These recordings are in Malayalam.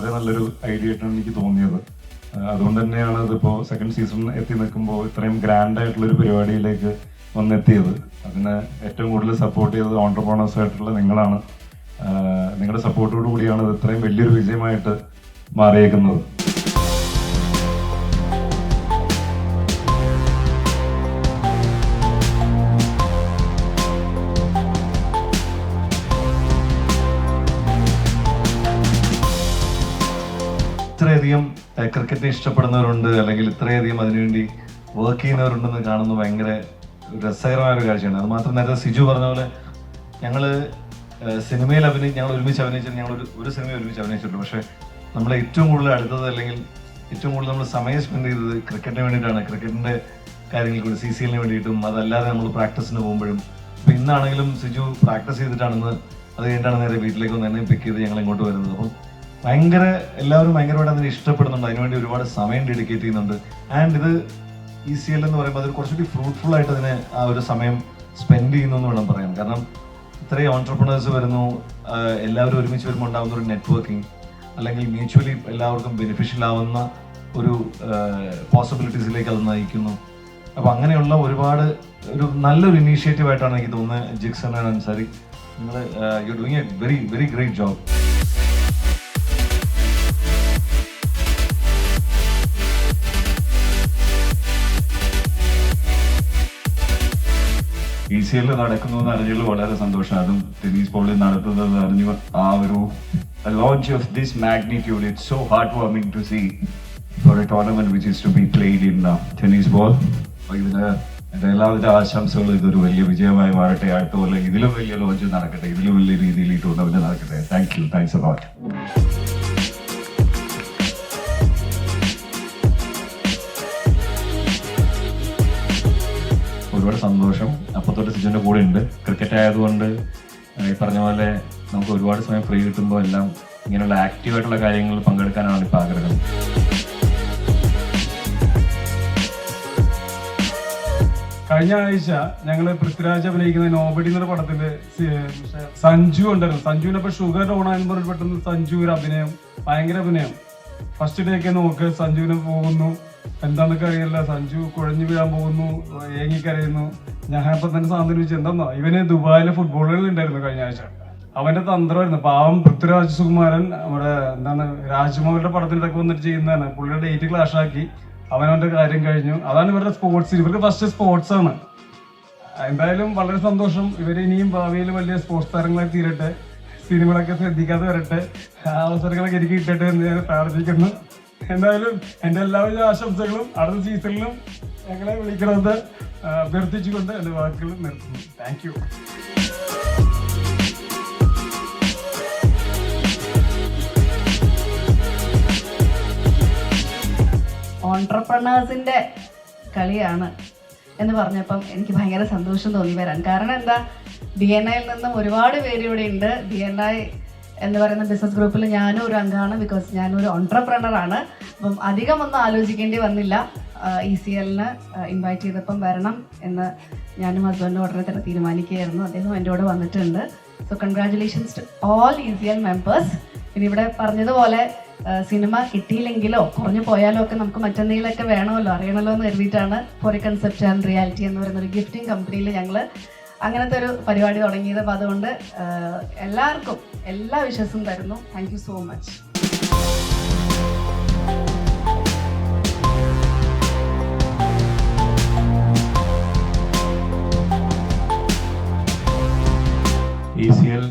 നല്ലൊരു ഐഡിയ ആയിട്ടാണ് എനിക്ക് തോന്നിയത്. അതുകൊണ്ട് തന്നെയാണ് അതിപ്പോൾ സെക്കൻഡ് സീസൺ എത്തി നിൽക്കുമ്പോൾ ഇത്രയും ഗ്രാൻഡ് ആയിട്ടുള്ള ഒരു പരിപാടിയിലേക്ക് വന്നെത്തിയത്. അതിന് ഏറ്റവും കൂടുതൽ സപ്പോർട്ട് ചെയ്തത് ഓണ്ടർപ്രണേഴ്സ് ആയിട്ടുള്ള നിങ്ങളാണ്. നിങ്ങളുടെ സപ്പോർട്ടോടു കൂടിയാണ് ഇത് ഇത്രയും വലിയൊരു വിജയമായിട്ട് മാറിയേക്കുന്നത്. ഇത്രയധികം ക്രിക്കറ്റിനെ ഇഷ്ടപ്പെടുന്നവരുണ്ട് അല്ലെങ്കിൽ ഇത്രയധികം അതിനുവേണ്ടി വർക്ക് ചെയ്യുന്നവരുണ്ടെന്ന് കാണുന്നത് ഭയങ്കര രസകരമായ ഒരു കാഴ്ചയാണ്. അത് മാത്രം നേരത്തെ സിജു പറഞ്ഞ പോലെ ഞങ്ങൾ സിനിമയിൽ അഭിനയി ഞങ്ങൾ ഒരുമിച്ച് അഭിനയിച്ചിട്ട് ഞങ്ങൾ ഒരു ഒരു സിനിമ ഒരുമിച്ച് അഭിനയിച്ചിട്ടുണ്ട്. പക്ഷേ നമ്മളെ ഏറ്റവും കൂടുതൽ അടുത്തത് അല്ലെങ്കിൽ ഏറ്റവും കൂടുതൽ നമ്മൾ സമയം സ്പെൻഡ് ചെയ്തത് ക്രിക്കറ്റിന് വേണ്ടിയിട്ടാണ്. ക്രിക്കറ്റിന്റെ കാര്യങ്ങൾക്ക് വേണ്ടി സി സി എല്ലിന് വേണ്ടിയിട്ടും അതല്ലാതെ നമ്മൾ പ്രാക്ടീസിന് പോകുമ്പോഴും. അപ്പോൾ ഇന്നാണെങ്കിലും സിജു പ്രാക്ടീസ് ചെയ്തിട്ടാണെന്ന് അത് കഴിഞ്ഞിട്ടാണ് നേരെ വീട്ടിലേക്ക് വന്ന് എന്നെ പിക്ക് ചെയ്ത് ഞങ്ങൾ ഇങ്ങോട്ട് വരുന്നത്. അപ്പം ഭയങ്കര എല്ലാവരും ഭയങ്കരമായിട്ട് അതിനെ ഇഷ്ടപ്പെടുന്നുണ്ട്. അതിനുവേണ്ടി ഒരുപാട് സമയം ഡെഡിക്കേറ്റ് ചെയ്യുന്നുണ്ട്. ആൻഡ് ഇത് ഇ സി എൽ എന്ന് പറയുമ്പോൾ അതിൽ കുറച്ചുകൂടി ഫ്രൂട്ട്ഫുൾ ആയിട്ട് അതിനെ ആ ഒരു സമയം സ്പെൻഡ് ചെയ്യുന്നു എന്ന് വേണം പറയാൻ. കാരണം ഇത്രയും ഓൺടർപ്രണേഴ്സ് വരുന്നു എല്ലാവരും ഒരുമിച്ച് വരുമ്പോൾ ഉണ്ടാകുന്ന ഒരു നെറ്റ്വർക്കിംഗ് അല്ലെങ്കിൽ മ്യൂച്വലി എല്ലാവർക്കും ബെനിഫിഷ്യൽ ആവുന്ന ഒരു പോസിബിലിറ്റീസിലേക്ക് അത് നയിക്കുന്നു. അപ്പൊ അങ്ങനെയുള്ള ഒരുപാട് ഒരു നല്ലൊരു ഇനീഷ്യേറ്റീവ് ആയിട്ടാണ് എനിക്ക് തോന്നുന്നത് ജിക്സൺ ആൻഡ് അൻസാരി. നിങ്ങൾ you doing a very very great job E C എല്ലിൽ നടക്കുന്നു എന്ന് വളരെ സന്തോഷം. അതും ടെന്നീസ് ബോളിൽ നടത്തുന്നത് അറിഞ്ഞു ആ ഒരു launch of this magnitude it's so heart warming to see for a tournament which is to be played in tennis ball ഇതിന് എന്റെ എല്ലാവിധ ആശംസകളും ഇതൊരു വലിയ വിജയമായി മാറട്ടെ. അടുത്ത പോലെ ഇതിലും വലിയ ലോഞ്ച് നടക്കട്ടെ. ഇതിലും വലിയ രീതിയിൽ ഈ ടൂർണമെന്റ് നടക്കട്ടെ. താങ്ക് യു താങ്ക്സ് അലോട്ട് ഒരുപാട് സന്തോഷം. അപ്പോൾ തൊട്ട് കൂടെ ഉണ്ട്. ക്രിക്കറ്റ് ആയതുകൊണ്ട് ഈ പറഞ്ഞ പോലെ നമുക്ക് ഒരുപാട് സമയം ഫ്രീ കിട്ടുമ്പോൾ എല്ലാം ഇങ്ങനെയുള്ള ആക്റ്റീവായിട്ടുള്ള കാര്യങ്ങളിൽ പങ്കെടുക്കാനാണ് ഇപ്പോൾ ആഗ്രഹം. കഴിഞ്ഞ ആഴ്ച ഞങ്ങൾ പൃഥ്വിരാജ് അഭിനയിക്കുന്ന നോബഡി എന്നൊരു പടത്തിന്റെ സഞ്ജു ഉണ്ടായിരുന്നു. സഞ്ജുവിനെ ഇപ്പൊ ഷുഗർ ഓൺ ആയെന്ന് പറഞ്ഞ് പെട്ടെന്ന് സഞ്ജു ഒരു അഭിനയം ഭയങ്കര അഭിനയം. ഫസ്റ്റ് ഡേ ഒക്കെ നോക്ക് സഞ്ജുവിനെ പോകുന്നു. എന്താന്നൊക്കെ അറിയില്ല. സഞ്ജു കുഴഞ്ഞു വീഴാൻ പോകുന്നു ഏങ്ങിക്കരയുന്നു. ഇപ്പൊ തന്നെ സാന്ത്വനം ചോദിച്ചു എന്താ ഇവന് ദുബായിലെ ഫുട്ബോളുകളിൽ ഉണ്ടായിരുന്നു കഴിഞ്ഞ ആഴ്ച. അവന്റെ തന്ത്രമായിരുന്നു. പാവം പൃഥ്വിരാജ് സുകുമാരൻ നമ്മുടെ എന്താണ് രാജ്മോഹന്റെ പടത്തിനിടയ്ക്ക് വന്നിട്ട് ചെയ്യുന്നതാണ്. പുള്ളിയുടെ ഡേറ്റ് ക്ലാഷ് ആക്കി. അവനവന്റെ കാര്യം കഴിഞ്ഞു. അതാണ് ഇവരുടെ സ്പോർട്സ് ഇവർക്ക് ഫസ്റ്റ് സ്പോർട്സ് ആണ്. എന്തായാലും വളരെ സന്തോഷം. ഇവർ ഇനിയും ഭാവിയിൽ വലിയ സ്പോർട്സ് താരങ്ങളായി തീരട്ടെ. സിനിമകളൊക്കെ ശ്രദ്ധിക്കാതെ വരട്ടെ. ആ അവസരങ്ങളൊക്കെ എനിക്ക് കിട്ടട്ടെ എന്ന് ഞാൻ പ്രാർത്ഥിക്കുന്നു. എന്തായാലും എന്റെ എല്ലാവിധ ആശംസകളും അടുത്ത സീസണിലും ഞങ്ങളെ വിളിക്കണമെന്ന് അഭ്യർത്ഥിച്ചുകൊണ്ട് എന്റെ വാക്കുകൾ നിർത്തുന്നു. താങ്ക് യു ഓൺട്രപ്രണേഴ്സിന്റെ കളിയാണ് എന്ന് പറഞ്ഞപ്പം എനിക്ക് ഭയങ്കര സന്തോഷം തോന്നി വരാൻ. കാരണം എന്താ? ഡി എൻ ഐയിൽ നിന്നും ഒരുപാട് പേര് ഇവിടെ ഉണ്ട്. ഡി എൻ ഐ എന്ന് പറയുന്ന ബിസിനസ് ഗ്രൂപ്പിൽ ഞാനും ഒരു അംഗമാണ് ബിക്കോസ് ഞാനൊരു ഓൺട്രപ്രണറാണ് അപ്പം അധികം ഒന്നും ആലോചിക്കേണ്ടി വന്നില്ല. ഇ സി എല്ലിന് ഇൻവൈറ്റ് ചെയ്തപ്പം വരണം എന്ന് ഞാനും ഹസ്ബൻഡും ഉടനെ തന്നെ തീരുമാനിക്കുകയായിരുന്നു. അദ്ദേഹം എന്റെ കൂടെ വന്നിട്ടുണ്ട്. So congratulations to all E C L members പിന്നെ ഇവിടെ പറഞ്ഞതുപോലെ സിനിമ കിട്ടിയില്ലെങ്കിലോ കുറഞ്ഞു പോയാലോ ഒക്കെ നമുക്ക് മറ്റെന്തെങ്കിലുമൊക്കെ വേണമല്ലോ അറിയണമല്ലോ എന്ന് കരുതിയിട്ടാണ് ഫോർ കൺസെപ്റ്റ് ആൻഡ് റിയാലിറ്റി എന്ന് പറയുന്ന ഒരു ഗിഫ്റ്റിംഗ് കമ്പനിയിൽ ഞങ്ങൾ അങ്ങനത്തെ ഒരു പരിപാടി തുടങ്ങിയത് അപ്പോൾ അതുകൊണ്ട് എല്ലാവർക്കും എല്ലാ വിശ്വസും തരുന്നു. Thank so much E C L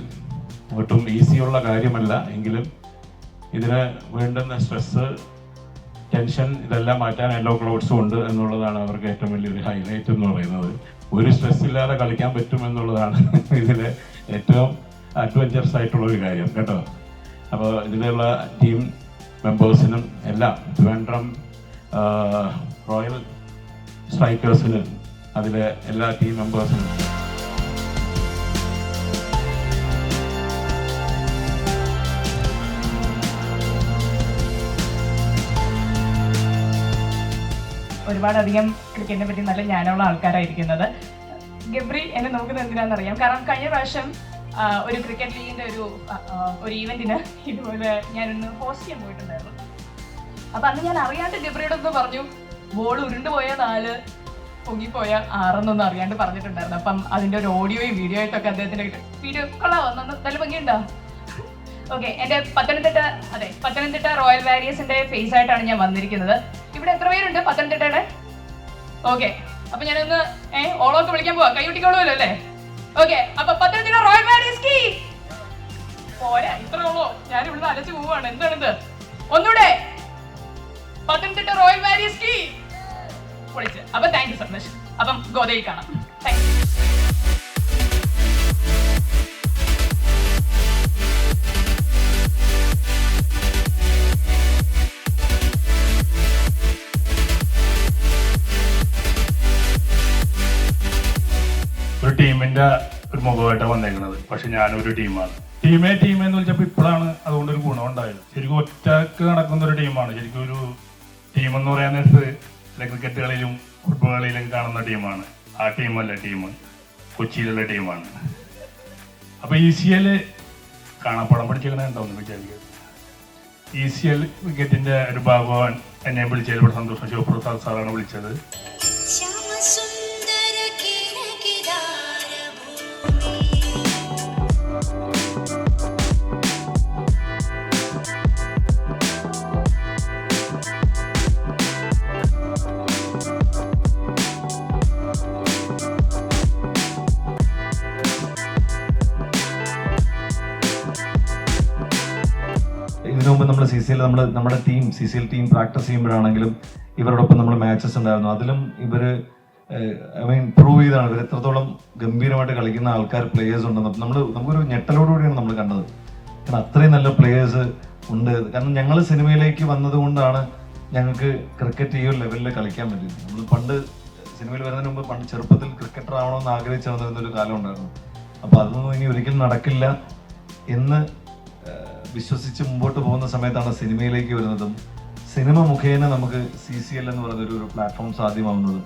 ഒട്ടും ഈസിയുള്ള കാര്യമല്ല. എങ്കിലും ഇതിന് വേണ്ടുന്ന സ്ട്രെസ് ടെൻഷൻ ഇതെല്ലാം മാറ്റാൻ എല്ലോ ക്ലൗഡ്സും ഉണ്ട് എന്നുള്ളതാണ് അവർക്ക് ഏറ്റവും വലിയൊരു ഹൈലൈറ്റ് എന്ന് പറയുന്നത്. ഒരു സ്ട്രെസ് ഇല്ലാതെ കളിക്കാൻ പറ്റും എന്നുള്ളതാണ് ഇതിലെ ഏറ്റവും അഡ്വഞ്ചറസ് ആയിട്ടുള്ള ഒരു കാര്യം കേട്ടോ? അപ്പോൾ ഇതിലുള്ള ടീം മെമ്പേഴ്സിനും എല്ലാം ട്രിവാൻഡ്രം റോയൽ സ്ട്രൈക്കേഴ്സിനും അതിലെ എല്ലാ ടീം മെമ്പേഴ്സിനും ഒരുപാടധികം ക്രിക്കറ്റിനെ പറ്റി നല്ല ജ്ഞാനമുള്ള ആൾക്കാരായിരിക്കുന്നത്. ഗബ്രി എന്നെ നോക്കുന്നത് എന്തിനാണെന്നറിയാം? കാരണം കഴിഞ്ഞ പ്രാവശ്യം ഒരു ക്രിക്കറ്റ് ലീഗിന്റെ ഒരു ഒരു ഈവെന്റിന് ഇതുപോലെ ഞാനൊന്ന് ഹോസ്റ്റ് ചെയ്യാൻ പോയിട്ടുണ്ടായിരുന്നു. അപ്പൊ അന്ന് ഞാൻ അറിയാണ്ട് ഗബ്രിയുടെ ഒന്ന് പറഞ്ഞു ബോൾ ഉരുണ്ടുപോയ നാല് പൊങ്ങിപ്പോയ ആറെന്നൊന്നും അറിയാണ്ട് പറഞ്ഞിട്ടുണ്ടായിരുന്നു. അപ്പം അതിന്റെ ഒരു ഓഡിയോയും വീഡിയോ ആയിട്ടൊക്കെ അദ്ദേഹത്തിന്റെ വീഡിയോ കൊള്ളാവോ? നല്ല ഭംഗിയുണ്ടോ? ഓക്കെ എന്റെ പത്തനംതിട്ട അതെ പത്തനംതിട്ട റോയൽ വാരിയേഴ്സിന്റെ ഫേസ് ആയിട്ടാണ് ഞാൻ വന്നിരിക്കുന്നത്. ഇവിടെ എത്ര പേരുണ്ട്? പത്തനംതിട്ടയുടെ? ഓക്കെ അപ്പൊ ഞാനൊന്ന് ഏ ഓളമൊക്കെ വിളിക്കാൻ പോവാ. കൈയൂട്ടിക്കോളൂ അല്ലേ? ഓക്കെ അപ്പൊ പത്തനംതിട്ട റോയൽ മാരീസ് കീ പോരാ ഇത്ര ഉള്ളൂ? ഞാൻ ഇവിടുന്ന് അലച്ചു പോവാണ്. എന്താണിത്? ഒന്നൂടെ! പത്തനംതിട്ട റോയൽ മാരീസ് കീ പൊളിച്ച്. അപ്പൊ താങ്ക് യു സോ മച്ച് അപ്പം ഗോതയിൽ കാണാം. താങ്ക് യു ടീമിന്റെ ഒരു മുഖമായിട്ടാണ് വന്നേക്കുന്നത് പക്ഷെ ഞാനൊരു ടീമാണ്. ടീമേ ടീം എന്ന് വിളിച്ചപ്പോൾ ഇപ്പോഴാണ് അതുകൊണ്ട് ഒരു ഗുണം ഉണ്ടായത് ശരിക്കും ഒറ്റയ്ക്ക് നടക്കുന്ന ഒരു ടീമാണ്. ശരിക്കും ഒരു ടീം എന്ന് പറയാൻ നേരത്ത് ക്രിക്കറ്റ് കളിയിലും ഫുട്ബോൾ കളിയിലും കാണുന്ന ടീമാണ്. ആ ടീമല്ല ടീം. കൊച്ചിയിലുള്ള ടീമാണ്. അപ്പൊ ഇ സി എൽ കാണാപ്പടം പഠിച്ചിങ്ങനെ ഉണ്ടാവും വിചാരിക്കുക. ഇ സി എൽ ക്രിക്കറ്റിന്റെ ഒരു ഭാഗവാൻ എന്നെ വിളിച്ചതിൽ ഇവിടെ സന്തോഷം. ശിവപ്രസാദ് സാറാണ് വിളിച്ചത്. മുമ്പ് നമ്മൾ സി സി എൽ നമ്മൾ നമ്മുടെ team C C L team practice ചെയ്യുമ്പോഴാണെങ്കിലും ഇവരോടൊപ്പം നമ്മൾ മാച്ചസ് ഉണ്ടായിരുന്നു. അതിലും ഇവർ ഐ മീൻ പ്രൂവ് ചെയ്താണ്. ഇവർ എത്രത്തോളം ഗംഭീരമായിട്ട് കളിക്കുന്ന ആൾക്കാർ പ്ലേയേഴ്സ് ഉണ്ടെന്ന്. നമ്മൾ നമുക്കൊരു ഞെട്ടലോടുകൂടിയാണ് നമ്മൾ കണ്ടത്. കാരണം അത്രയും നല്ല പ്ലേയേഴ്സ് ഉണ്ട്. കാരണം ഞങ്ങൾ സിനിമയിലേക്ക് വന്നതുകൊണ്ടാണ് ഞങ്ങൾക്ക് ക്രിക്കറ്റ് ഈ ഒരു ലെവലിൽ കളിക്കാൻ പറ്റിയത്. നമ്മൾ പണ്ട് സിനിമയിൽ വരുന്നതിന് മുമ്പ് പണ്ട് ചെറുപ്പത്തിൽ ക്രിക്കറ്റർ ആവണമെന്ന് ആഗ്രഹിച്ചു നടന്നിരുന്ന ഒരു കാലം ഉണ്ടായിരുന്നു. അപ്പോൾ അതൊന്നും ഇനി ഒരിക്കലും നടക്കില്ല എന്ന് വിശ്വസിച്ച് മുമ്പോട്ട് പോകുന്ന സമയത്താണ് സിനിമയിലേക്ക് വരുന്നതും സിനിമ മുഖേന നമുക്ക് സി സി എൽ എന്ന് പറയുന്ന ഒരു- പ്ലാറ്റ്ഫോം സാധ്യമാവുന്നതും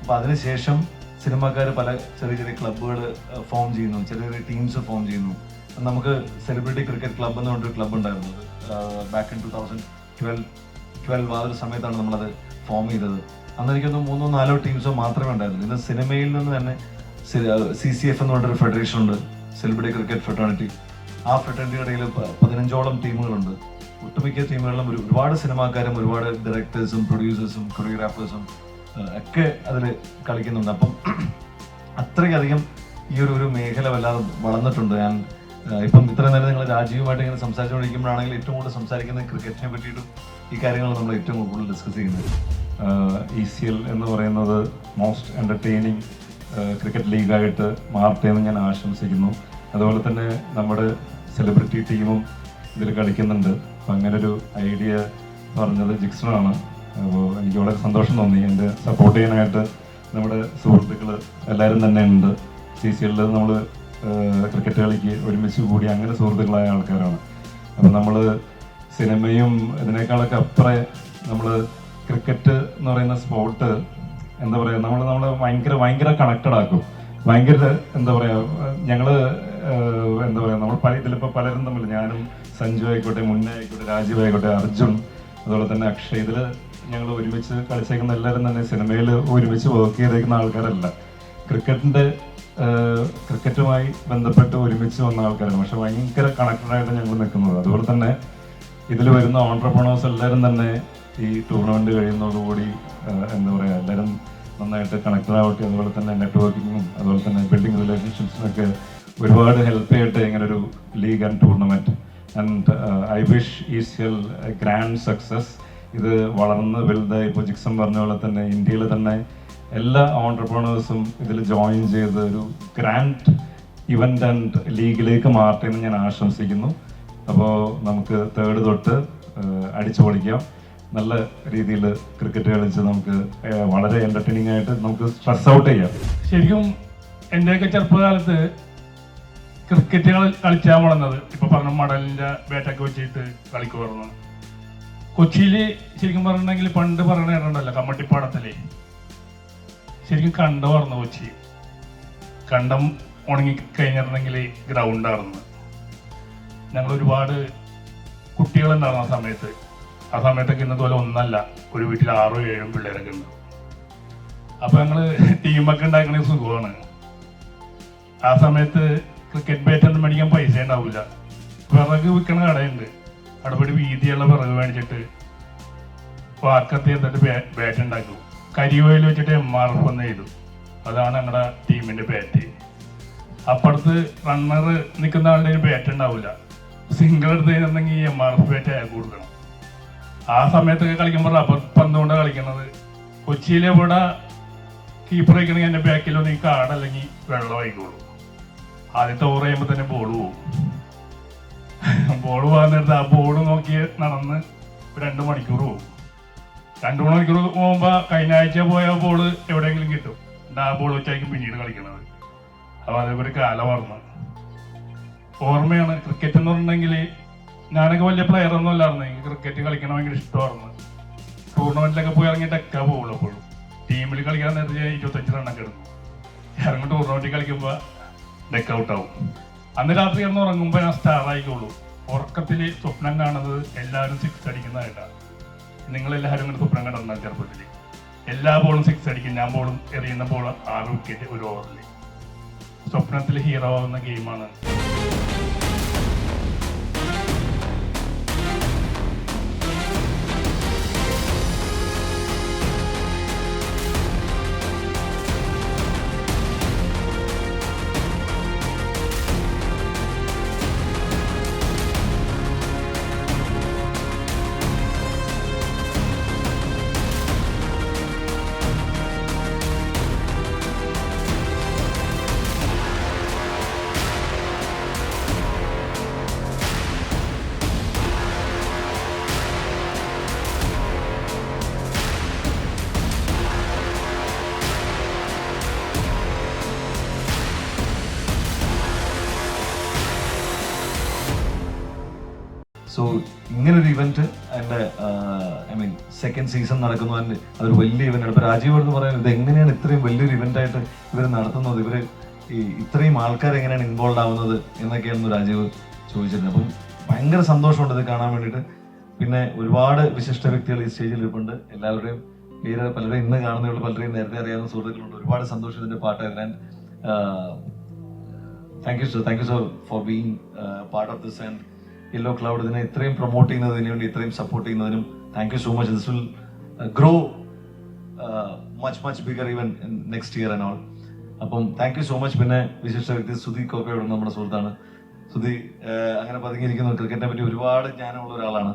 അപ്പോൾ അതിനുശേഷം സിനിമാക്കാർ പല ചെറിയ ചെറിയ ക്ലബ്ബുകൾ ഫോം ചെയ്യുന്നു. ചെറിയ ചെറിയ ടീംസ് ഫോം ചെയ്യുന്നു. നമുക്ക് സെലിബ്രിറ്റി ക്രിക്കറ്റ് ക്ലബ്ബ് എന്ന് പറഞ്ഞൊരു ക്ലബ്ബ് ഉണ്ടായിരുന്നു. Back in two thousand twelve twelve ആ ഒരു സമയത്താണ് നമ്മളത് ഫോം ചെയ്തത്. അന്ന് എനിക്കൊന്ന് മൂന്നോ നാലോ ടീംസോ മാത്രമേ ഉണ്ടായിരുന്നു ഇന്ന് സിനിമയിൽ നിന്ന് തന്നെ സി സി എഫ് എന്ന് പറഞ്ഞൊരു ഫെഡറേഷൻ ഉണ്ട്. സെലിബ്രിറ്റി ക്രിക്കറ്റ് ഫെറ്റേണിറ്റി ആ ഫെറ്റേണിറ്റിയുടെ ഇടയിൽ പതിനഞ്ചോളം ടീമുകളുണ്ട് ഒട്ടുമിക്ക ടീമുകളിലും ഒരു ഒരുപാട് സിനിമാക്കാരും ഒരുപാട് ഡയറക്ടേഴ്സും പ്രൊഡ്യൂസേഴ്സും കൊറിയോഗ്രാഫേഴ്സും ഒക്കെ അതിൽ കളിക്കുന്നുണ്ട്. അപ്പം അത്രയധികം ഈ ഒരു ഒരു മേഖല വല്ലാതെ വളർന്നിട്ടുണ്ട്. ഞാൻ ഇപ്പം ഇത്രയും നേരം നിങ്ങൾ രാജീവുമായിട്ട് ഇങ്ങനെ സംസാരിച്ചുകൊണ്ടിരിക്കുമ്പോഴാണെങ്കിൽ ഏറ്റവും കൂടുതൽ സംസാരിക്കുന്നത് ക്രിക്കറ്റിനെ പറ്റിയിട്ടും ഈ കാര്യങ്ങൾ നമ്മൾ ഏറ്റവും കൂടുതൽ ഡിസ്കസ് ചെയ്യുന്നത്. ഇ സി എൽ എന്ന് പറയുന്നത് മോസ്റ്റ് എന്റർടൈനിങ് ക്രിക്കറ്റ് ലീഗായിട്ട് മാറട്ടെ എന്ന് ഞാൻ ആശംസിക്കുന്നു. അതുപോലെ തന്നെ നമ്മുടെ സെലിബ്രിറ്റി ടീമും ഇതിൽ കളിക്കുന്നുണ്ട്. അപ്പം അങ്ങനെ ഒരു ഐഡിയ പറഞ്ഞത് ജിക്സണാണ്. അപ്പോൾ എനിക്ക് വളരെ സന്തോഷം തോന്നി. എന്റെ സപ്പോർട്ട് ചെയ്യാനായിട്ട് നമ്മുടെ സുഹൃത്തുക്കൾ എല്ലാവരും തന്നെ ഉണ്ട്. സി സി എല്ലിൽ നമ്മൾ ക്രിക്കറ്റ് കളിക്ക് ഒരുമിച്ച് കൂടി അങ്ങനെ സുഹൃത്തുക്കളായ ആൾക്കാരാണ്. അപ്പം നമ്മൾ സിനിമയും ഇതിനേക്കാളൊക്കെ അപ്പുറം നമ്മൾ ക്രിക്കറ്റ് എന്ന് പറയുന്ന സ്പോർട്ട് എന്താ പറയുക നമ്മൾ നമ്മൾ ഭയങ്കര ഭയങ്കര കണക്റ്റഡ് ആക്കും. ഭയങ്കര എന്താ പറയുക ഞങ്ങൾ ഏഹ്, എന്താ പറയുക നമ്മൾ പല ഇതിലിപ്പോൾ പലരും തമ്മിൽ ഞാനും സഞ്ജു ആയിക്കോട്ടെ മുന്നേ ആയിക്കോട്ടെ രാജീവ് ആയിക്കോട്ടെ അർജുൻ അതുപോലെ തന്നെ അക്ഷയ്. ഇതിൽ ഞങ്ങൾ ഒരുമിച്ച് കളിച്ചേക്കുന്ന എല്ലാവരും തന്നെ സിനിമയിൽ ഒരുമിച്ച് വർക്ക് ചെയ്തേക്കുന്ന ആൾക്കാരല്ല. ക്രിക്കറ്റിന്റെ ക്രിക്കറ്റുമായി ബന്ധപ്പെട്ട് ഒരുമിച്ച് വന്ന ആൾക്കാരാണ്. പക്ഷെ ഭയങ്കര കണക്റ്റഡായിട്ട് ഞങ്ങൾ നിൽക്കുന്നത് അതുപോലെ തന്നെ ഇതിൽ വരുന്ന ഓൺട്രപ്രണേഴ്സ് എല്ലാവരും തന്നെ ഈ ടൂർണമെന്റ് കഴിയുന്നതോടുകൂടി എന്താ പറയുക എല്ലാവരും നന്നായിട്ട് കണക്റ്റഡ് ആവട്ടെ. അതുപോലെ തന്നെ നെറ്റ്വർക്കിങ്ങും അതുപോലെ തന്നെ ബിൽഡിംഗ് റിലേഷൻഷിപ്സിനൊക്കെ ഒരുപാട് ഹെൽപ്പ് ചെയ്യട്ടെ ഇങ്ങനെ ഒരു league and tournament and I wish is grand success ഇത് വളർന്ന് വലുതായി ഇപ്പോൾ ജിക്സം പറഞ്ഞ പോലെ തന്നെ ഇന്ത്യയിൽ തന്നെ എല്ലാ ഓണ്ടർപ്രണേഴ്സും ഇതിൽ ജോയിൻ ചെയ്ത് ഒരു ഗ്രാൻഡ് ഇവന്റ് ആൻഡ് ലീഗിലേക്ക് മാറട്ടെ എന്ന് ഞാൻ ആശംസിക്കുന്നു. അപ്പോൾ നമുക്ക് തേർഡ് തൊട്ട് ഏഹ്, അടിച്ചു പൊളിക്കാം. നല്ല രീതിയിൽ ക്രിക്കറ്റ് കളിച്ച് നമുക്ക് വളരെ എന്റർടൈനിങ് ആയിട്ട് നമുക്ക് സ്ട്രെസ് ഔട്ട് ചെയ്യാം. ശരിക്കും എന്റെയൊക്കെ ചെറുപ്പകാലത്ത് ക്രിക്കറ്റ് കളി കളിച്ചാൽ വളർന്നത് ഇപ്പൊ പറഞ്ഞ മടലിന്റെ ബാറ്റൊക്കെ വെച്ചിട്ട് കളിക്കുമായിരുന്നു കൊച്ചിയിൽ ശരിക്കും പറഞ്ഞിട്ടുണ്ടെങ്കിൽ പണ്ട് പറയണ ഇടണ്ടല്ലോ കമ്മട്ടിപ്പാടത്തിലെ ശരിക്കും കണ്ട വളർന്നു കൊച്ചി. കണ്ടം ഉണങ്ങി കഴിഞ്ഞിരുന്നെങ്കിൽ ഗ്രൗണ്ടായിരുന്നു ഞങ്ങൾ ഒരുപാട് കുട്ടികളുണ്ടായിരുന്നു ആ സമയത്ത്. ആ സമയത്തൊക്കെ ഇന്നതുപോലെ ഒന്നല്ല ഒരു വീട്ടിൽ ആറോ ഏഴും പിള്ളേരൊക്കെ ഉണ്ട്. അപ്പൊ ഞങ്ങൾ ടീമൊക്കെ ഉണ്ടാക്കണ സുഖമാണ്. ആ സമയത്ത് ക്രിക്കറ്റ് ബാറ്റ് ഒന്നും മേടിക്കാൻ പൈസ ഉണ്ടാവില്ല വിറക് വിൽക്കണ കടയുണ്ട്. അടപടി വീതിയുള്ള വിറക് മേടിച്ചിട്ട് വാർക്കത്തി എന്നിട്ട് ബാറ്റ് ഉണ്ടാക്കും. കരിവയിൽ വെച്ചിട്ട് എം ആർ എഫ് എന്ന് ചെയ്തു അതാണ് ഞങ്ങളുടെ ടീമിന്റെ ബാറ്റ് അപ്പുറത്ത് റണ്ണർ നിൽക്കുന്ന ആളുടെ ഒരു ബാറ്റ് ഉണ്ടാവില്ല സിംഗിൾ എടുത്ത് കഴിഞ്ഞിട്ടുണ്ടെങ്കിൽ എം ആർ എഫ് ബാറ്റ് അയാൾക്ക് കൊടുക്കണം ആ സമയത്തൊക്കെ കളിക്കുമ്പോൾ റബ്ബർ പന്ത് കൊണ്ട് കളിക്കുന്നത് കൊച്ചിയിലെ ഇവിടെ കീപ്പർ വയ്ക്കണമെങ്കിൽ എന്റെ ബാക്കിലൊന്നും ഈ കാടല്ലെങ്കിൽ വെള്ളം ആയിക്കോളൂ. ആദ്യത്തെ ഓവർ ചെയ്യുമ്പോൾ തന്നെ ബോൾ പോവും. ബോൾ പോകാൻ ആ ബോൾ നോക്കി നടന്ന് രണ്ട് മണിക്കൂർ പോകും. രണ്ട് മണിക്കൂർ പോകുമ്പോൾ കഴിഞ്ഞ ആഴ്ച പോയ ബോൾ എവിടെയെങ്കിലും കിട്ടും. ആ ബോൾ വെച്ചായിരിക്കും പിന്നീട് കളിക്കണത് അപ്പോൾ അതേപോലെ കാല മറന്നു ഓർമ്മയാണ് ക്രിക്കറ്റ് എന്ന് പറഞ്ഞിട്ടുണ്ടെങ്കിൽ ഞാനൊക്കെ വലിയ പ്ലെയർ ഒന്നും അല്ലായിരുന്നു. എനിക്ക് ക്രിക്കറ്റ് കളിക്കണം ഭയങ്കര ഇഷ്ടമായിരുന്നു. ടൂർണമെന്റിലൊക്കെ പോയി ഇറങ്ങിയിട്ട് ഒക്കെ പോകുള്ളൂ എപ്പോഴും. ടീമിൽ കളിക്കാൻ നേരത്തെ ഇരുപത്തഞ്ച് റണ്ണൊക്കെ ഇടുന്നു ഇറങ്ങി ടൂർണമെന്റിൽ കളിക്കുമ്പോൾ ഡെക്ക് ഔട്ട് ആവും അന്ന് രാത്രി എന്ന് ഉറങ്ങുമ്പോൾ ഞാൻ സ്റ്റാർ ആയിക്കോളൂ. ഉറക്കത്തിൽ സ്വപ്നം കാണുന്നത് എല്ലാവരും സിക്സ് അടിക്കുന്നതായിട്ടാണ് നിങ്ങളെല്ലാവരും ഇങ്ങനെ സ്വപ്നം കണ്ടെന്നാൽ ചെറുപ്പത്തിൽ എല്ലാ ബോളും സിക്സ് അടിക്കും. ഞാൻ ബോളും എറിയുന്ന ബോൾ ആറ് വിക്കറ്റ് ഒരു ഓവറിൽ സ്വപ്നത്തിൽ ഹീറോ ആവുന്ന ഗെയിമാണ് സോ ഇങ്ങനൊരു ഇവന്റ് അതിന്റെ ഐ മീൻ സെക്കൻഡ് സീസൺ നടക്കുന്നു. അതിന്റെ അതൊരു വലിയ ഇവന്റ് ആണ്. ഇപ്പൊ രാജീവ് എന്ന് പറയുന്നത് ഇത് എങ്ങനെയാണ് ഇത്രയും വലിയൊരു ഇവന്റ് ആയിട്ട് ഇവർ നടത്തുന്നത്? ഇവർ ഈ ഇത്രയും ആൾക്കാർ എങ്ങനെയാണ് ഇൻവോൾവ് ആവുന്നത് എന്നൊക്കെയായിരുന്നു രാജീവ് ചോദിച്ചിരുന്നത്. അപ്പം ഭയങ്കര സന്തോഷമുണ്ട് ഇത് കാണാൻ വേണ്ടിയിട്ട്. പിന്നെ ഒരുപാട് വിശിഷ്ട വ്യക്തികൾ ഈ സ്റ്റേജിൽ ഇരിപ്പുണ്ട്. എല്ലാവരുടെയും പേര് പലരെയും ഇന്ന് കാണുന്നവരുള്ള പലരെയും നേരത്തെ അറിയാവുന്ന സുഹൃത്തുക്കളുണ്ട്. ഒരുപാട് സന്തോഷം ഇതിന്റെ പാട്ടായിരുന്നു. Thank you sir thank you sir for being part of this and yellow cloud ഇതിനെ ഇത്രയും പ്രൊമോട്ട് ചെയ്യുന്നതിന് വേണ്ടി ഇത്രയും സപ്പോർട്ട് ചെയ്യുന്നതിനും thank you so much this will grow much much bigger even next year and all അപ്പം താങ്ക് യു സോ മച്ച് പിന്നെ വിശിഷ്ട വ്യക്തി സുധി കോക്കയോട് നമ്മുടെ സുഹൃത്താണ്. സുധി uh, അങ്ങനെ പതുങ്ങിയിരിക്കുന്നു. ക്രിക്കറ്റിനെ പറ്റി ഒരുപാട് ജ്ഞാനമുള്ള ഒരാളാണ്.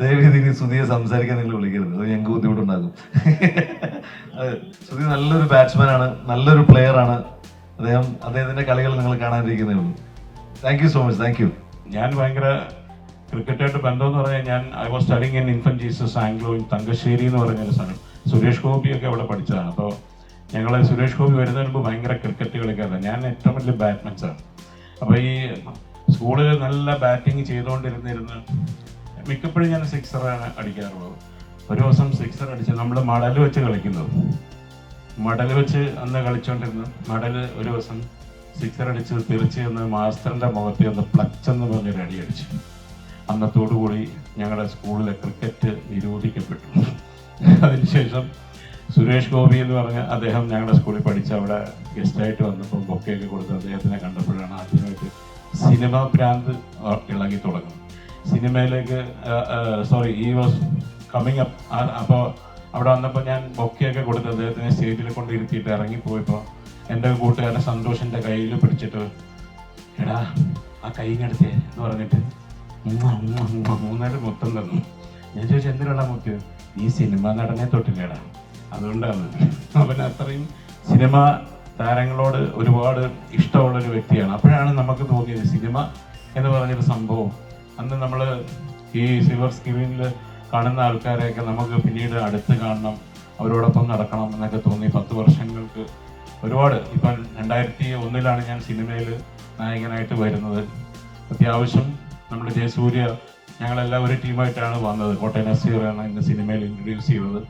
ദയവേദി ഇനി സുധിയെ സംസാരിക്കാൻ നിങ്ങൾ വിളിക്കരുത്. അത് ഞങ്ങൾക്ക് ബുദ്ധിമുട്ടുണ്ടാകും സുധി നല്ലൊരു ബാറ്റ്സ്മാൻ ആണ് നല്ലൊരു പ്ലെയർ ആണ്. അദ്ദേഹം അദ്ദേഹത്തിന്റെ കളികൾ നിങ്ങൾ കാണാനിരിക്കുന്നേ ഉള്ളൂ. Thank you so much thank you ഞാൻ ഭയങ്കര ക്രിക്കറ്റായിട്ട് ബന്ധമെന്ന് പറഞ്ഞാൽ ഞാൻ I was studying in Infant Jesus Anglo in Thangassery എന്ന് പറഞ്ഞൊരു സ്ഥലം. സുരേഷ് ഗോപിയൊക്കെ അവിടെ പഠിച്ചതാണ്. അപ്പോൾ ഞങ്ങൾ സുരേഷ് ഗോപി വരുന്നതിന് മുമ്പ് ഭയങ്കര ക്രിക്കറ്റ് കളിക്കാറില്ല ഞാൻ ഏറ്റവും വലിയ ബാറ്റ്മാൻസാണ് അപ്പോൾ ഈ സ്കൂളിൽ നല്ല ബാറ്റിംഗ് ചെയ്തുകൊണ്ടിരുന്നിരുന്ന് മിക്കപ്പോഴും ഞാൻ സിക്സറാണ് അടിക്കാറുള്ളത്. ഒരു ദിവസം സിക്സർ അടിച്ച് നമ്മൾ മടൽ വെച്ച് കളിക്കുന്നത്. മടൽ വെച്ച് അന്ന് കളിച്ചുകൊണ്ടിരുന്നു മടൽ ഒരു ദിവസം സിക്സർ അടിച്ച് തിരിച്ച് എന്ന് മാസ്റ്ററിന്റെ മുഖത്ത് ഒന്ന് പ്ലച്ച് എന്ന് പറഞ്ഞൊരു അടി അടിച്ചു. അന്നത്തോടുകൂടി ഞങ്ങളുടെ സ്കൂളിലെ ക്രിക്കറ്റ് നിരോധിക്കപ്പെട്ടു. അതിനുശേഷം സുരേഷ് ഗോപി എന്ന് പറഞ്ഞ അദ്ദേഹം ഞങ്ങളുടെ സ്കൂളിൽ പഠിച്ച് അവിടെ ഗസ്റ്റായിട്ട് വന്നപ്പോൾ ബൊക്കെയൊക്കെ കൊടുത്ത് അദ്ദേഹത്തിനെ കണ്ടപ്പോഴാണ് ആദ്യമായിട്ട് സിനിമ ഭ്രാന്ത് ഇളകി തുടങ്ങുന്നത്. സിനിമയിലേക്ക് സോറി ഈ വാസ് കമ്മിങ് അപ്പ് അപ്പോൾ അവിടെ വന്നപ്പോൾ ഞാൻ ബൊക്കെയൊക്കെ കൊടുത്ത് അദ്ദേഹത്തിനെ സ്റ്റേജിൽ കൊണ്ടിരുത്തിയിട്ട് ഇറങ്ങിപ്പോയപ്പോൾ എന്റെ കൂട്ടുകാരൻ സന്തോഷിന്റെ കയ്യിൽ പിടിച്ചിട്ട് എടാ ആ കൈങ്ങടുത്തേ എന്ന് പറഞ്ഞിട്ട് മൂന്നാൽ മൊത്തം തന്നു. ഞാൻ ചോദിച്ചു എന്തിനാടാ മുക്ക് നീ സിനിമ നടനെ തൊട്ടില്ലേടാ? അതുകൊണ്ടാണ്. അവൻ അത്രയും സിനിമ താരങ്ങളോട് ഒരുപാട് ഇഷ്ടമുള്ള ഒരു വ്യക്തിയാണ്. അപ്പോഴാണ് നമുക്ക് തോന്നിയത് സിനിമ എന്ന് പറഞ്ഞൊരു സംഭവം. അന്ന് നമ്മൾ ഈ സിൽവർ സ്ക്രീനിൽ കാണുന്ന ആൾക്കാരെയൊക്കെ നമുക്ക് പിന്നീട് അടുത്ത് കാണണം അവരോടൊപ്പം നടക്കണം എന്നൊക്കെ തോന്നി പത്ത് വർഷങ്ങൾക്ക്. ഒരുപാട്. ഇപ്പം രണ്ടായിരത്തി ഒന്നിലാണ് ഞാൻ സിനിമയിൽ നായകനായിട്ട് വരുന്നത്. അത്യാവശ്യം നമ്മുടെ ജയസൂര്യ ഞങ്ങളെല്ലാം ഒരു ടീമായിട്ടാണ് വന്നത്. കോട്ടയം നസീറാണ് എന്റെ സിനിമയിൽ ഇൻട്രൊഡ്യൂസ് ചെയ്തത്.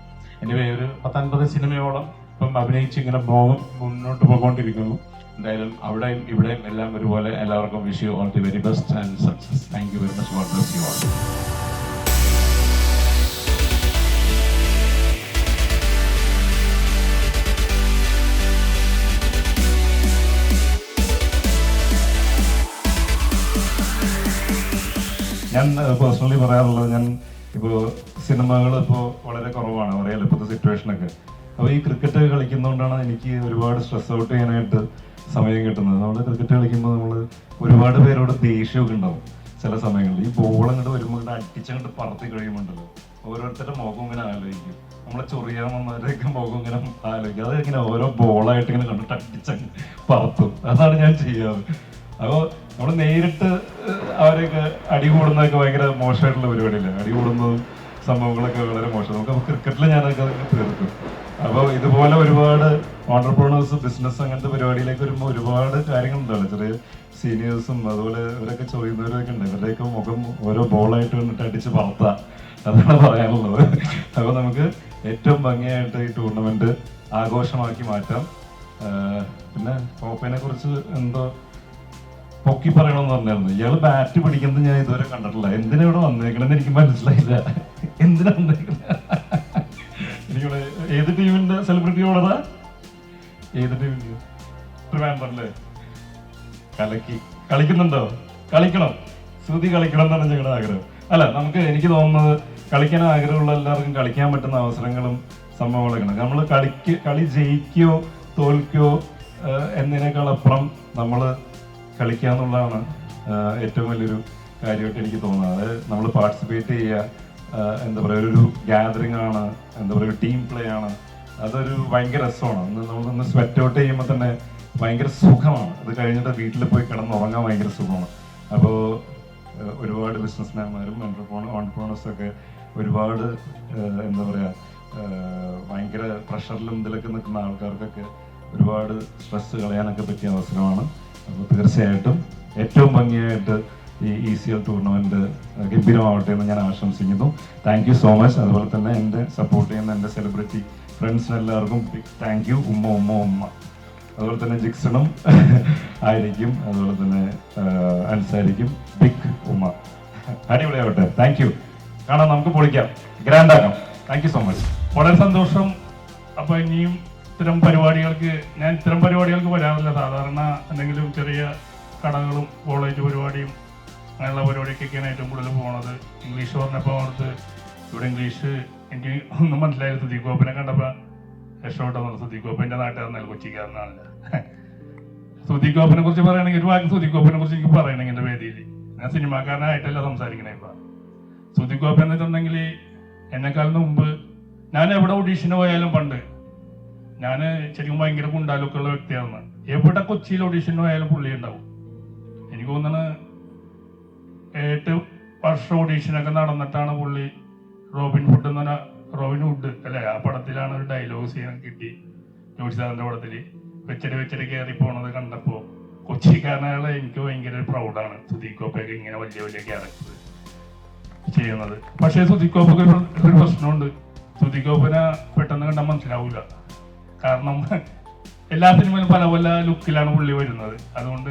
എനിവേ ഒരു പത്തൊൻപത് സിനിമയോളം ഇപ്പം അഭിനയിച്ച് ഇങ്ങനെ പോകും മുന്നോട്ട് പോയിക്കൊണ്ടിരിക്കുന്നു. എന്തായാലും അവിടെയും ഇവിടെയും എല്ലാം ഒരുപോലെ എല്ലാവർക്കും wish you all the very best and success thank you very much for bless you all ഞാൻ പേഴ്സണലി പറയാറുള്ളത് ഞാൻ ഇപ്പോൾ സിനിമകൾ ഇപ്പോൾ വളരെ കുറവാണ് പറയാലോ ഇപ്പോഴത്തെ സിറ്റുവേഷനൊക്കെ അപ്പോൾ ഈ ക്രിക്കറ്റ് കളിക്കുന്നതുകൊണ്ടാണ് എനിക്ക് ഒരുപാട് സ്ട്രെസ് ഔട്ട് ചെയ്യാനായിട്ട് സമയം കിട്ടുന്നത്. നമ്മൾ ക്രിക്കറ്റ് കളിക്കുമ്പോൾ നമ്മൾ ഒരുപാട് പേരോട് ദേഷ്യമൊക്കെ ഉണ്ടാവും ചില സമയങ്ങളിൽ. ഈ ബോൾ അങ്ങോട്ട് വരുമ്പോൾ ഇങ്ങോട്ട് അടിച്ചങ്ങോട്ട് പറത്തി കഴിയുമ്പോണ്ടല്ലോ ഓരോരുത്തരുടെ മുഖം ഇങ്ങനെ ആലോചിക്കും. നമ്മളെ ചൊറിയാമെന്നവരെയൊക്കെ മുഖം ഇങ്ങനെ ആലോചിക്കും. അത് ഇങ്ങനെ ഓരോ ബോളായിട്ട് ഇങ്ങനെ കണ്ടിട്ട് അടിച്ചങ്ങ് പറത്തും. അതാണ് ഞാൻ ചെയ്യാറ്. അപ്പോൾ നമ്മൾ നേരിട്ട് അവരെയൊക്കെ അടി കൂടുന്നതൊക്കെ ഭയങ്കര മോശമായിട്ടുള്ള പരിപാടിയല്ലേ? അടി കൂടുന്നതും സംഭവങ്ങളൊക്കെ വളരെ മോശം. നമുക്ക് അപ്പോൾ ക്രിക്കറ്റിൽ ഞാനൊക്കെ തീർക്കും. അപ്പോൾ ഇതുപോലെ ഒരുപാട് ഓണ്ടർപ്രണേഴ്സ് ബിസിനസ് അങ്ങനത്തെ പരിപാടിയിലേക്ക് വരുമ്പോൾ ഒരുപാട് കാര്യങ്ങളുണ്ടല്ലോ. ചെറിയ സീനിയേഴ്സും അതുപോലെ ഇവരൊക്കെ ചോദിക്കുന്നവരൊക്കെ ഉണ്ട്. ഇവരുടെയൊക്കെ മുഖം ഓരോ ബോളായിട്ട് വന്നിട്ട് അടിച്ച് പറത്താം. അതാണ് പറയാനുള്ളത്. അപ്പോൾ നമുക്ക് ഏറ്റവും ഭംഗിയായിട്ട് ഈ ടൂർണമെന്റ് ആഘോഷമാക്കി മാറ്റാം. പിന്നെ കോപ്പയെ കുറിച്ച് എന്തോ പൊക്കി പറയണമെന്ന് പറഞ്ഞായിരുന്നു. ഇയാൾ ബാറ്റ് പിടിക്കുന്നത് ഞാൻ ഇതുവരെ കണ്ടിട്ടില്ല. എന്തിനാ ഇവിടെ വന്നേക്കണെന്ന് എനിക്ക് മനസ്സിലായില്ല. എന്തിനാ വന്നേക്കണേ? എനിക്കിവിടെ ഏത് ടീമിന്റെ സെലിബ്രിറ്റി ഉള്ളതാ ഏത് ടീമിന്റെ കലക്കി. കളിക്കുന്നുണ്ടോ? കളിക്കണം. ശ്രുതി കളിക്കണം എന്നാണ് ഞങ്ങളുടെ ആഗ്രഹം. അല്ല നമുക്ക് എനിക്ക് തോന്നുന്നത് കളിക്കാൻ ആഗ്രഹമുള്ള എല്ലാവർക്കും കളിക്കാൻ പറ്റുന്ന അവസരങ്ങളും സംഭവങ്ങളൊക്കെയാണ്. നമ്മൾ കളിക്ക് കളി ജയിക്കുകയോ തോൽക്കുകയോ എന്നതിനേക്കാളപ്പുറം നമ്മൾ കളിക്കുക എന്നുള്ളതാണ് ഏറ്റവും വലിയൊരു കാര്യമായിട്ട് എനിക്ക് തോന്നുന്നത്. അതായത് നമ്മൾ പാർട്ടിസിപ്പേറ്റ് ചെയ്യുക എന്താ പറയുക ഒരു ഗ്യാതറിംഗ് ആണ് എന്താ പറയുക ടീം പ്ലേ ആണ്. അതൊരു ഭയങ്കര രസമാണ്. ഒന്ന് നമ്മളൊന്ന് സ്വെറ്റ് ഔട്ട് ചെയ്യുമ്പോൾ തന്നെ ഭയങ്കര സുഖമാണ്. അത് കഴിഞ്ഞിട്ട് വീട്ടിൽ പോയി കിടന്ന് ഉറങ്ങാൻ ഭയങ്കര സുഖമാണ്. അപ്പോൾ ഒരുപാട് ബിസിനസ്മാൻമാരും എന്റർപ്രോണ ഒക്കെ ഒരുപാട് എന്താ പറയുക ഭയങ്കര പ്രഷറിലും ഇതിലൊക്കെ നിൽക്കുന്ന ആൾക്കാർക്കൊക്കെ ഒരുപാട് സ്ട്രെസ് കളയാനൊക്കെ പറ്റിയ അവസരമാണ്. തീർച്ചയായിട്ടും ഏറ്റവും ഭംഗിയായിട്ട് ഈ ഇ സി എൽ ടൂർണമെന്റ് ഗംഭീരമാവട്ടെ എന്ന് ഞാൻ ആശംസിക്കുന്നു. താങ്ക് യു സോ മച്ച് അതുപോലെ തന്നെ എന്റെ സപ്പോർട്ട് ചെയ്യുന്ന എന്റെ സെലിബ്രിറ്റി ഫ്രണ്ട്സിന് എല്ലാവർക്കും ബിഗ് താങ്ക് യു ഉമ്മ ഉമ്മ ഉമ്മ. അതുപോലെ തന്നെ ജിക്സണും ആയിരിക്കും. അതുപോലെ തന്നെ അൻസായിരിക്കും ബിഗ് ഉമ്മ. അടിപൊളിയാവട്ടെ. താങ്ക് യു കാണാം നമുക്ക് പൊളിക്കാം. ഗ്രാൻഡ് ആക്കാം താങ്ക് യു സോ മച്ച് വളരെ സന്തോഷം. അപ്പോൾ ഇനിയും ഇത്തരം പരിപാടികൾക്ക് ഞാൻ ഇത്തരം പരിപാടികൾക്ക് വരാറില്ല. സാധാരണ എന്തെങ്കിലും ചെറിയ കടകളും കോളേജ് പരിപാടിയും അങ്ങനെയുള്ള പരിപാടിക്കൊക്കെയാണ് ഏറ്റവും കൂടുതൽ പോണത്. ഇംഗ്ലീഷ് പറഞ്ഞപ്പോൾ അടുത്ത് ഇവിടെ ഇംഗ്ലീഷ് എനിക്ക് ഒന്നും മനസ്സിലായിരുന്നു സുദീകോപ്പനെ കണ്ടപ്പോൾ രക്ഷപ്പെട്ടെന്നുള്ള സുദീകോപ്പ എന്റെ കൊച്ചിക്കാരനാണ്. കൊച്ചിക്കാരനാണല്ല സുദീകോപ്പനെ കുറിച്ച് പറയുകയാണെങ്കിൽ ഒരു വാക്ക് സുദീകോപ്പനെ കുറിച്ച് എനിക്ക് പറയണമെങ്കിൽ എന്റെ വേദിയിൽ. ഞാൻ സിനിമാക്കാരനായിട്ടല്ല സംസാരിക്കണേ ഇപ്പം. സുദീകോപ്പൻ എന്ന് വെച്ചിട്ടുണ്ടെങ്കിൽ എന്നെക്കാളിന് മുമ്പ് ഞാൻ എവിടെ ഒഡീഷന് പോയാലും പണ്ട് ഞാൻ ശരിക്കും ഭയങ്കര ഗുണ്ടാലൊക്കെ ഉള്ള വ്യക്തിയാണ് എവിടെ കൊച്ചിയിൽ ഓഡീഷന് പോയാലും പുള്ളി ഉണ്ടാവും. എനിക്ക് തോന്നണ എട്ട് വർഷം ഓഡീഷനൊക്കെ നടന്നിട്ടാണ് പുള്ളി റോബിൻ ഫുഡ് എന്ന് പറഞ്ഞ റോബിൻ ഹുഡ് അല്ലെ? ആ പടത്തിലാണ് ഒരു ഡയലോഗ് സീൻ കിട്ടി. ജോഷി സാറിന്റെ പടത്തിൽ വെച്ചടി വെച്ചടി കയറി പോണത് കണ്ടപ്പോ കൊച്ചിക്കാരനാളെ എനിക്ക് ഭയങ്കര പ്രൗഡാണ് സുദീഖോപ്പൊക്കെ ഇങ്ങനെ വലിയ വലിയ ക്യാരക്ടർ ചെയ്യുന്നത്. പക്ഷേ സുദിക്കോപ്പൊക്കെ ഒരു പ്രശ്നമുണ്ട്. സുദിക്കോപ്പനെ പെട്ടെന്ന് കണ്ടാൽ മനസ്സിലാവൂല. കാരണം എല്ലാ സിനിമയിലും പല പല ലുക്കിലാണ് പുള്ളി വരുന്നത്. അതുകൊണ്ട്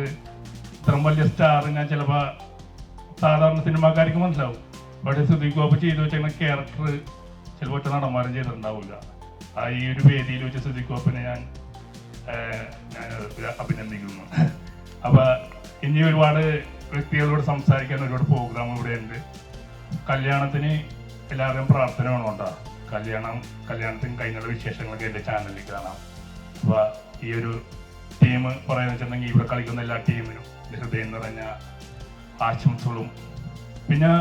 ഇത്രയും വലിയ സ്റ്റാർ ഞാൻ ചിലപ്പോൾ സാധാരണ സിനിമാക്കാർക്ക് മനസ്സിലാവും. പക്ഷേ ഗോപ ചെയ്തു വെച്ചിരുന്ന ക്യാരക്ടർ ചിലപ്പോൾ ഒറ്റ നടന്മാരും ചെയ്തിട്ടുണ്ടാവില്ല. ആ ഈ ഒരു വേദിയിൽ വെച്ച് സുദിക്കോപ്പിനെ ഞാൻ ഞാൻ അഭിനന്ദിക്കുന്നു. അപ്പോൾ ഇനി ഒരുപാട് വ്യക്തികളോട് സംസാരിക്കാൻ ഒരുപാട് പ്രോഗ്രാം ഇവിടെ ഉണ്ട് കല്യാണത്തിന് എല്ലാവരും പ്രാർത്ഥന വേണോട്ടാ. കല്യാണം കല്യാണത്തിന് കഴിഞ്ഞുള്ള വിശേഷങ്ങളൊക്കെ എന്റെ ചാനലിൽ കാണാം. അപ്പൊ ഈ ഒരു ടീം പറയുന്നത് വെച്ചിട്ടുണ്ടെങ്കിൽ ഇവിടെ കളിക്കുന്ന എല്ലാ ടീമിനും ഹൃദയം നിറഞ്ഞ ആശംസകളും. പിന്നെ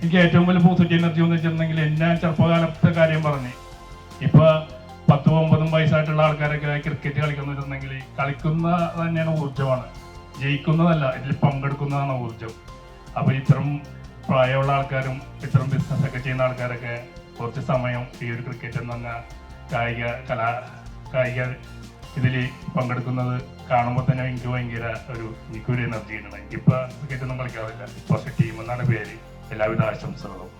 എനിക്ക് ഏറ്റവും വലിയ പോസിറ്റീവ് എനർജി എന്ന് വെച്ചിട്ടുണ്ടെങ്കിൽ എന്നെ ചെറുപ്പകാലത്തെ കാര്യം പറഞ്ഞ്. ഇപ്പൊ പത്തും ഒമ്പതും വയസ്സായിട്ടുള്ള ആൾക്കാരൊക്കെ ക്രിക്കറ്റ് കളിക്കുന്ന വെച്ചിട്ടുണ്ടെങ്കിൽ കളിക്കുന്ന തന്നെയാണ് ഊർജമാണ്. ജയിക്കുന്നതല്ല ഇതിൽ പങ്കെടുക്കുന്നതാണ് ഊർജം. അപ്പോൾ ഇത്തരം പ്രായമുള്ള ആൾക്കാരും ഇത്തരം ബിസിനസ് ഒക്കെ ചെയ്യുന്ന ആൾക്കാരൊക്കെ കുറച്ച് സമയം ഈ ഒരു ക്രിക്കറ്റ് എന്ന് പറഞ്ഞ കായിക കലാ കായിക ഇതിൽ പങ്കെടുക്കുന്നത് കാണുമ്പോൾ തന്നെ എനിക്ക് ഭയങ്കര ഒരു എനിക്കൊരു എനർജി ഉണ്ട് എനിക്കിപ്പോൾ ക്രിക്കറ്റ് ഒന്നും കളിക്കാറില്ല. പക്ഷെ ടീം എന്നാണ് പേര്. എല്ലാവിധ ആശംസകളും.